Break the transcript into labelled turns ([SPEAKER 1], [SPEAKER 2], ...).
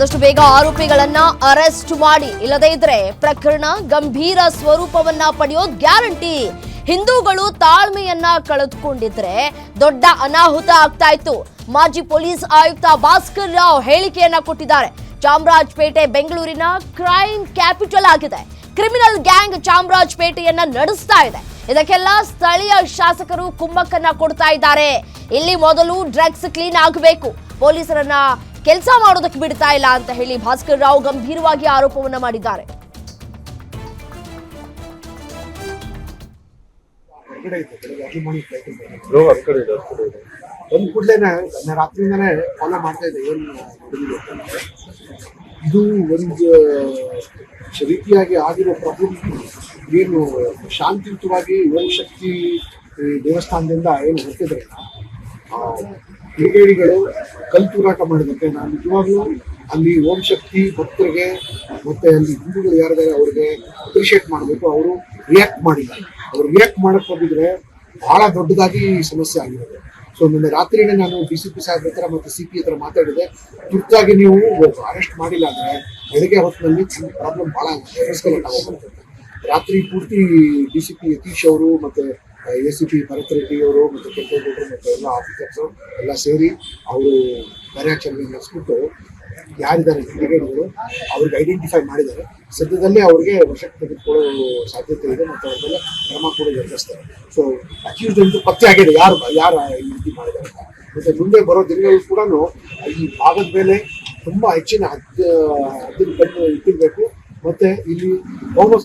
[SPEAKER 1] ಆದಷ್ಟು ಬೇಗ ಆರೋಪಿಗಳನ್ನ ಅರೆಸ್ಟ್ ಮಾಡಿ. ಇಲ್ಲದೇ ಇದ್ರೆ ಪ್ರಕರಣ ಗಂಭೀರ ಸ್ವರೂಪವನ್ನ ಪಡೆಯೋ ಗ್ಯಾರಂಟಿ ಹಿಂದೂಗಳು ತಾಳ್ಮೆಯನ್ನ ಕಳೆದುಕೊಂಡಿದ್ರೆ ದೊಡ್ಡ ಅನಾಹುತ ಆಗ್ತಾ ಇತ್ತು. ಮಾಜಿ ಪೊಲೀಸ್ ಆಯುಕ್ತ ಭಾಸ್ಕರ್ ರಾವ್ ಹೇಳಿಕೆಯನ್ನ ಕೊಟ್ಟಿದ್ದಾರೆ. ಚಾಮರಾಜಪೇಟೆ, ಬೆಂಗಳೂರಿನ ಕ್ರೈಮ್ ಕ್ಯಾಪಿಟಲ್ ಆಗಿದೆ. ಕ್ರಿಮಿನಲ್ ಗ್ಯಾಂಗ್ ಚಾಮರಾಜಪೇಟೆಯನ್ನ ನಡೆಸ್ತಾ ಇದೆ. ಇದಕ್ಕೆಲ್ಲ ಸ್ಥಳೀಯ ಶಾಸಕರು ಕುಮ್ಮಕ್ಕನ್ನ ಕೊಡ್ತಾ ಇದ್ದಾರೆ. ಇಲ್ಲಿ ಮೊದಲು ಡ್ರಗ್ಸ್ ಕ್ಲೀನ್ ಆಗಬೇಕು. ಪೊಲೀಸರನ್ನ ಕೆಲಸ ಮಾಡೋದಕ್ಕೆ ಬಿಡ್ತಾ ಇಲ್ಲ ಅಂತ ಹೇಳಿ ಭಾಸ್ಕರ್ ರಾವ್ ಗಂಭೀರವಾಗಿ ಆರೋಪವನ್ನ ಮಾಡಿದ್ದಾರೆ.
[SPEAKER 2] ಬಂದ ಕೂಡಲೇ ರಾತ್ರಿಯಿಂದನೇ ಫಾಲೋ ಮಾಡ್ತಾ ಇದ್ದೆ ಏನು ಇದು ಒಂದು ರೀತಿಯಾಗಿ ಆಗಿರೋ ಪ್ರಾಬ್ಲಮ್ ಏನು ಶಾಂತಿಯುತವಾಗಿ ಒಂದು ಶಕ್ತಿ ದೇವಸ್ಥಾನದಿಂದ ಏನು ಹೊರಟಿದ್ರೆ ಕಿಡಿಗೇಡಿಗಳು ಕಲ್ ತೂರಾಟ ನಾನು ನಿಜವಾಗ್ಲೂ ಅಲ್ಲಿ ಓಂ ಶಕ್ತಿ ಭಕ್ತರಿಗೆ ಮತ್ತೆ ಅಲ್ಲಿ ಹಿಂದೂಗಳು ಯಾರಿದ್ದಾರೆ ಅವ್ರಿಗೆ ಅಪ್ರಿಷಿಯೇಟ್ ಮಾಡಬೇಕು. ಅವರು ರಿಯಾಕ್ಟ್ ಮಾಡಿಲ್ಲ. ಅವ್ರು ರಿಯಾಕ್ಟ್ ಮಾಡಕ್ ಹೋಗಿದ್ರೆ ಬಹಳ ದೊಡ್ಡದಾಗಿ ಸಮಸ್ಯೆ ಆಗಿರೋದು ಸೊ ನಿನ್ನೆ ರಾತ್ರಿನೇ ನಾನು ಡಿ ಸಿ ಪಿ ಸಾಹೇಬ್ ಹತ್ರ ಮತ್ತೆ ಸಿ ಪಿ ಹತ್ರ ಮಾತಾಡಿದೆ. ತುರ್ತಾಗಿ ನೀವು ಅರೆಸ್ಟ್ ಮಾಡಿಲ್ಲ ಅಂದ್ರೆ ಬೆಳಗ್ಗೆ ಹೊತ್ತಿನಲ್ಲಿ ಪ್ರಾಬ್ಲಮ್ ಬಹಳ ಆಗೋಗುತ್ತೆ ರಾತ್ರಿ ಪೂರ್ತಿ ಡಿ ಸಿ ಪಿ ಯತೀಶ್ ಅವರು ಮತ್ತೆ A C P Bharath Reddy ಅವರು ಮತ್ತೆ ಕೆಂಪೇಗೌಡರು ಮತ್ತು ಎಲ್ಲ ಆಫೀಸರ್ಸು ಎಲ್ಲ ಸೇರಿ ಅವರು ಕಾರ್ಯಾಚರಣೆ ನಡೆಸ್ಬಿಟ್ಟು ಯಾರಿದ್ದಾರೆ ಕ್ರಿಕೆಟ್ಗಳು ಅವ್ರಿಗೆ ಐಡೆಂಟಿಫೈ ಮಾಡಿದ್ದಾರೆ. ಸದ್ಯದಲ್ಲೇ ಅವ್ರಿಗೆ ವಶಕ್ಕೆ ತೆಗೆದುಕೊಳ್ಳೋ ಸಾಧ್ಯತೆ ಇದೆ ಮತ್ತು ಅವ್ರ ಕ್ರಮ ಕೂಡ ಜರುಗಿಸ್ತಾರೆ ಸೊ ಅಕ್ಯೂಸ್ ಅಂತೂ ಪತ್ತೆ ಆಗಿದೆ. ಯಾರು ಯಾರು ಈ ರೀತಿ ಮಾಡಿದ್ದಾರೆ ಅಂತ. ಮತ್ತೆ ಮುಂದೆ ಬರೋ ದಿನಗಳಲ್ಲಿ ಕೂಡ ಈ ಭಾಗದ ಮೇಲೆ ತುಂಬ ಹೆಚ್ಚಿನ ಹದ್ದು, ಹದ್ದಿನ ಕಣ್ಣು ಇಟ್ಟಿರಬೇಕು. ಮತ್ತು ಇಲ್ಲಿ ಹೋಮೋ